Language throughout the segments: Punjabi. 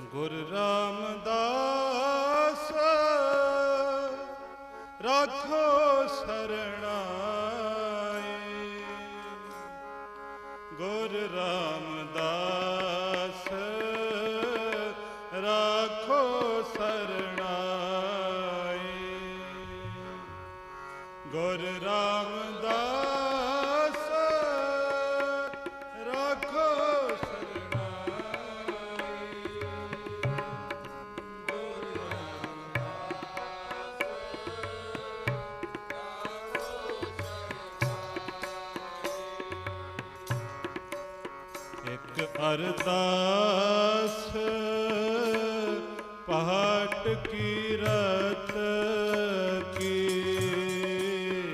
ਗੁਰ ਰਾਮਦਾਸ ਰਾਖੋ ਸਰਣਾਈ ਗੁਰ ਰਾਮਦਾਸ ਰਾਖੋ ਸਰਣਾਈ ਗੁਰ ਰਾਮਦਾਸ ਅਰਦਾਸ ਪਹਾਟ ਕੀ ਰਤ ਕੀ?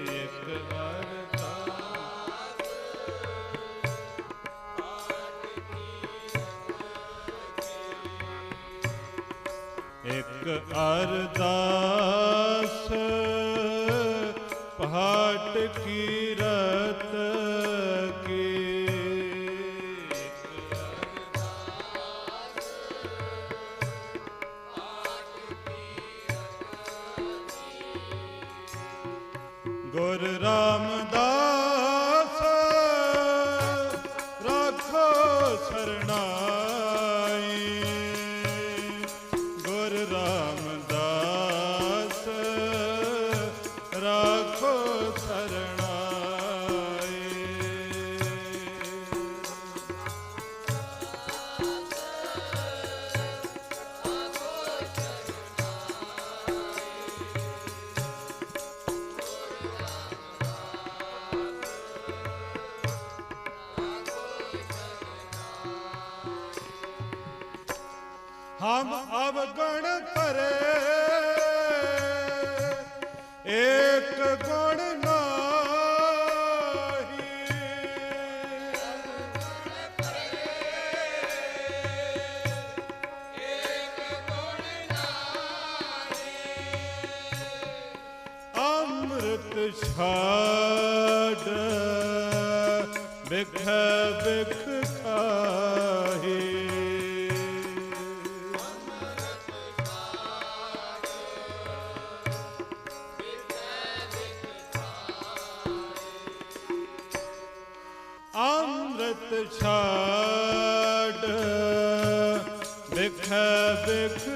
ਇੱਕ ਅਰਦਾਸ ਇੱਕ ਅਰਦਾਸ ਪਹਾਟ ਕੀ ਛਾੜ ਬਿਖ ਬਿਖ ਖਾਹੀ। ਅੰਮ੍ਰਿਤ ਛਾੜ ਬਿਖ ਬਿਖ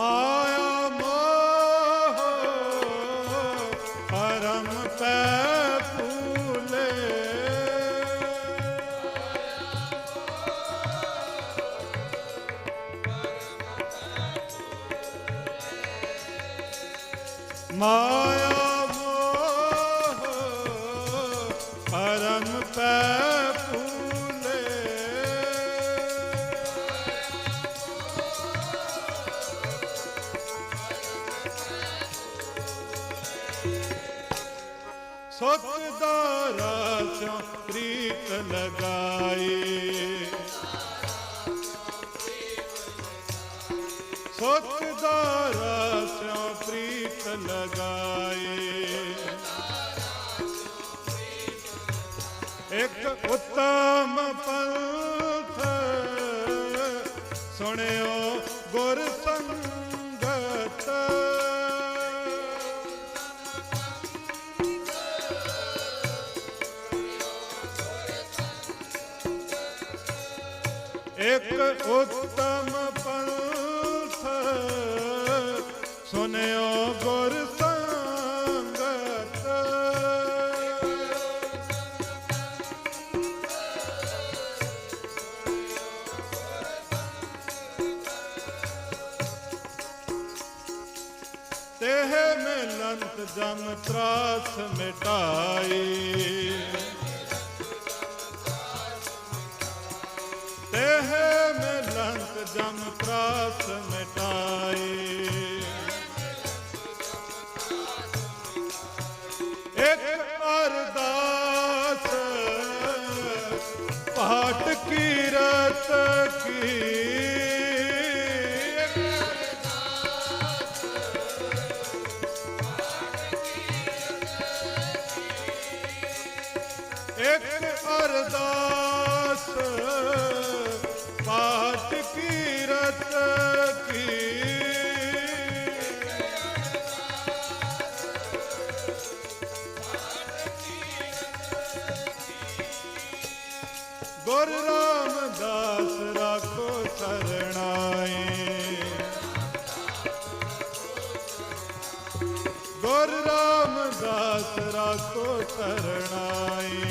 ਮਾਇਆ ਮੋਹ ਪਰਮ ਪੈ ਫੂਲੇ। ਮਾਇਆ ਮੋਹ ਪਰਮ ਪੈ ਪ੍ਰੀਤ ਲਗਾਈ। ਸੁਖ ਦਾਰਾ ਸਿਉ ਪ੍ਰੀਤ ਲਗਾਈ। ਇੱਕ ਉਤਮ ਪੰਥ ਸੁਣਿਓ ਗੁਰ ਸੰਗਤ ਇੱਕ ਉਤਮ ਪੰਥ ਸੁਨਿਓ ਗੁਰ ਸੰਗਤ। ਤੇਹ ਮਿਲੰਤ ਜਮ ਤਰਾਸ ਮਿਟਾਈ। ਦੇਹ ਮੇ ਲੰਕ ਜਮ ਪ੍ਰਾਸ ਮਿਟਾਏ। ਇੱਕ ਗੁਰ ਰਾਮਦਾਸ ਰਾਖੋ ਸਰਣਾਈ। ਗੁਰ ਰਾਮਦਾਸ ਰਾਖੋ ਸਰਣਾਈ।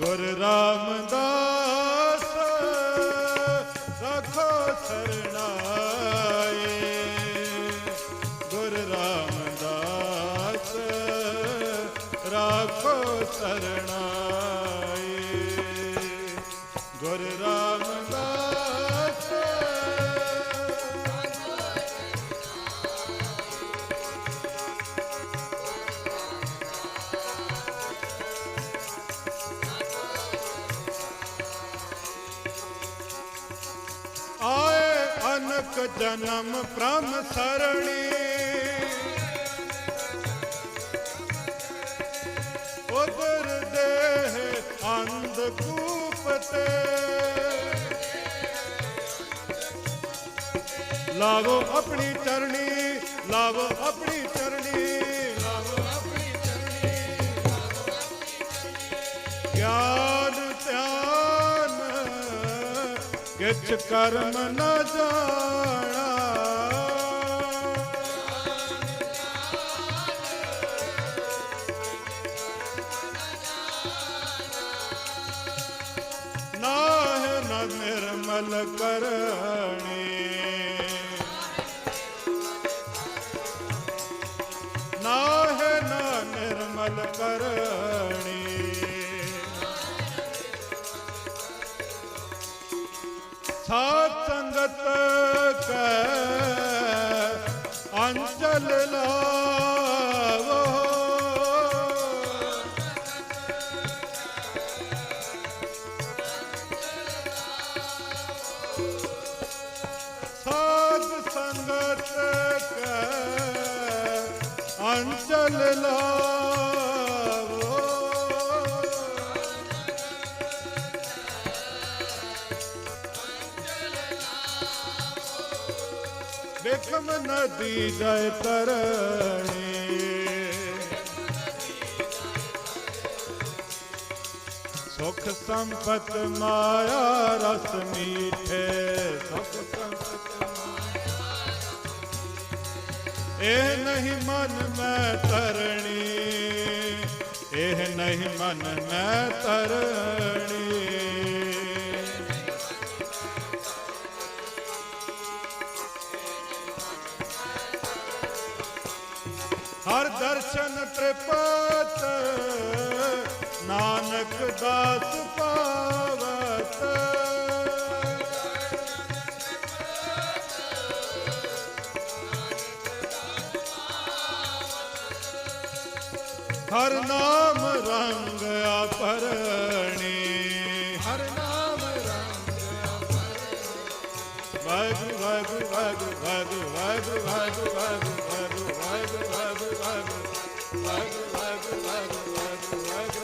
ਗੁਰ ਰਾਮਦਾਸ ਰਾਖੋ ਸਰਣਾਈ। ਗੁਰ ਰਾਮਦਾਸ। ਆਏ ਅਨਕ ਜਨਮ ਪ੍ਰਮ ਸਰਣੀ। ਉਦਰ ਦੇਹ ਅੰਧ ਕੂਪ ਤੇ ਲਾਵੋ ਆਪਣੀ ਚਰਣੀ, ਲਾਵੋ ਆਪਣੀ ਚਰਣੀ, ਲਾਵੋ ਆਪਣੀ ਚਰਣੀ। ਗਿਆਨ ਧਿਆਨ ਕਿਛ ਕਰਮ ਨਾ ਜਾ ਨਿਰਮਲ ਕਰਣੀ ਨਾਹ ਨ ਨਿਰਮਲ ਕਰਣੀ ਸਾਧ ਸੰਗਤ ਕੈ ਅੰਚਲ ਲਾ ਲਾਵੋ ਵੇਖਮ ਨਦੀ ਜੈ ਤਰਣੀ ਸੁਖ ਸੰਪਤ ਮਾਇਆ ਰਸ ਮੀਠੇ ਸੁਖ ਇਹ ਨਹੀਂ ਮਨ ਮੈਂ ਤਰਣੀ, ਇਹ ਨਹੀਂ ਮਨ ਮੈਂ ਤਰਣੀ। ਹਰ ਦਰਸ਼ਨ ਤ੍ਰਿਪਤ, ਨਾਨਕ ਦਾਸ ਪਾਵਤ। ਹਰ ਨਾਮ ਰੰਗ ਆਪਰਣੀ ਹਰ ਨਾਮ ਰੰਗ ਵਾਹਿਗੁਰੂ ਵਾਹਿਗੁਰੂ ਵਾਹਿਗੁਰੂ ਵਾਹਿਗੁਰੂ ਵਾਹਿਗੁਰੂ ਵਾਹਿਗੁਰੂ ਵਾਹਿਗੁਰੂ ਵਾਹਿਗੁਰੂ ਵਾਹਿਗੁਰੂ ਵਾਹਿਗੁਰੂ ਵਾਹਿਗੁਰੂ ਵਾਹਿਗੁਰੂ ਵਾਹਿਗੁਰੂ ਵਾਹਿਗੁਰੂ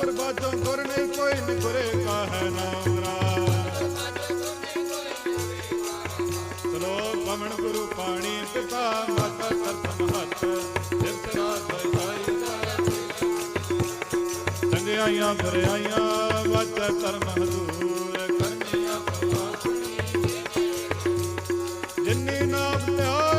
ਸਤਿਗੁਰ ਬਾਝੋਂ ਗੁਰ ਨਹੀਂ ਕੋਈ ਨ ਗੁਰੇ ਕਾਹੈ ਨਾਮ ਰਾਜ ਚਲੋ ਪਵਨ ਗੁਰੂ ਪਾਣੀ ਪਿਤਾ, ਮਾਤਾ ਕਰਤ ਮਹਤ, ਜਿਤ ਰਾਤ ਜਾਈ ਚੰਗਿਆਈਆਂ ਫਰਿਆਈਆਂ ਵਚ ਕਰਮ ਹਦੂਰ ਕਰਨੀਆਂ। ਜਿਨਨੀ ਨਾਮ ਧਿਆਇਆ